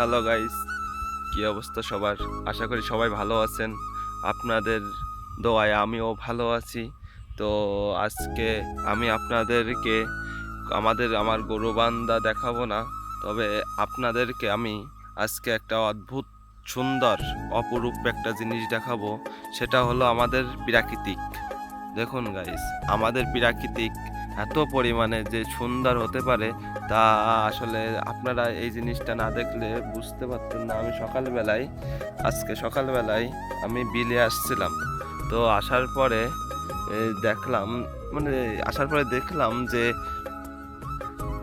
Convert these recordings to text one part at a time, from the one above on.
Hello guys কি অবস্থা সবার? আশা করি সবাই ভালো আছেন। আপনাদের দোয়ায় আমিও ভালো আছি। তো আজকে আমি আপনাদেরকে, আমাদের আমার গরুবান্ধা দেখাবো না, তবে আপনাদেরকে আমি আজকে একটা অদ্ভুত, সুন্দর, অপরূপ একটা জিনিস দেখাবো। সেটা হলো আমাদের প্রাকৃতিক। দেখুন গাইস আমাদের প্রাকৃতিক এত পরিমাণে যে সুন্দর হতে পারে, তা আসলে আপনারা এই জিনিসটা না দেখলে বুঝতে পারতেন না। আমি সকালবেলায়, আজকে সকালবেলায় আমি বিলে আসছিলাম। তো আসার পরে দেখলাম মানে আসার পরে দেখলাম যে,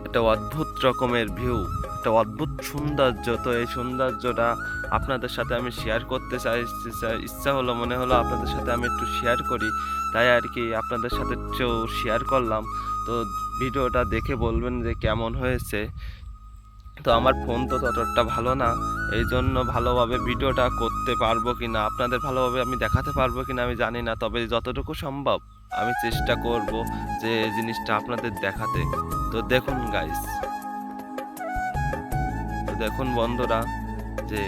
একটা অদ্ভুত রকমের ভিউ একটা অদ্ভুত সৌন্দর্য। তো এই সৌন্দর্যটা আপনাদের সাথে আমি শেয়ার করতে চাই ইচ্ছা হলো, মনে হলো আপনাদের সাথে আমি একটু শেয়ার করি। তাই আর কি আপনাদের সাথে একটু শেয়ার করলাম। তো ভিডিওটা দেখে বলবেন যে কেমন হয়েছে। তো আমার ফোন তো ততটা ভালো না। এই জন্য ভালোভাবে ভিডিওটা করতে পারব কি না আপনাদের ভালোভাবে আমি দেখাতে পারব কি না আমি জানি না। তবে যতটুকু সম্ভব আমি চেষ্টা করব যে জিনিসটা আপনাদের দেখাতে। তো দেখুন গাইস দেখুন বন্ধুরা যে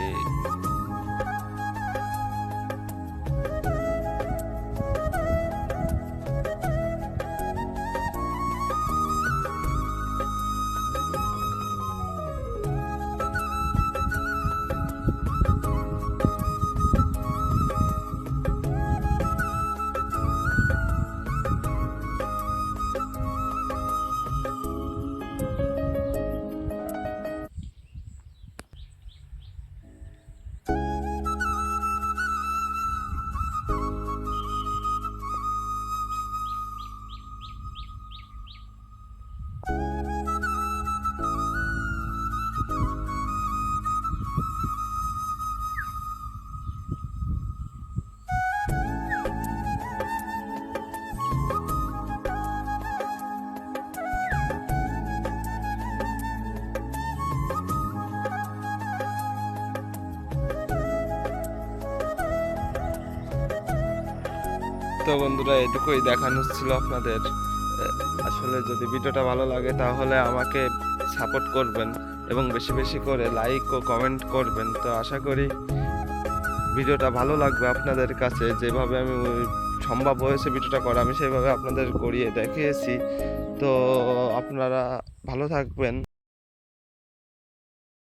তো বন্ধুরা, এটুকুই দেখানো ছিল আপনাদের। আসলে যদি ভিডিওটা ভালো লাগে, তাহলে আমাকে সাপোর্ট করবেন এবং বেশি বেশি করে লাইক ও কমেন্ট করবেন। তো আশা করি ভিডিওটা ভালো লাগবে আপনাদের কাছে। যেভাবে আমি সম্ভব হয়েছে ভিডিওটা করা, আমি সেইভাবে আপনাদের করিয়ে দেখিয়েছি। তো আপনারা ভালো থাকবেন।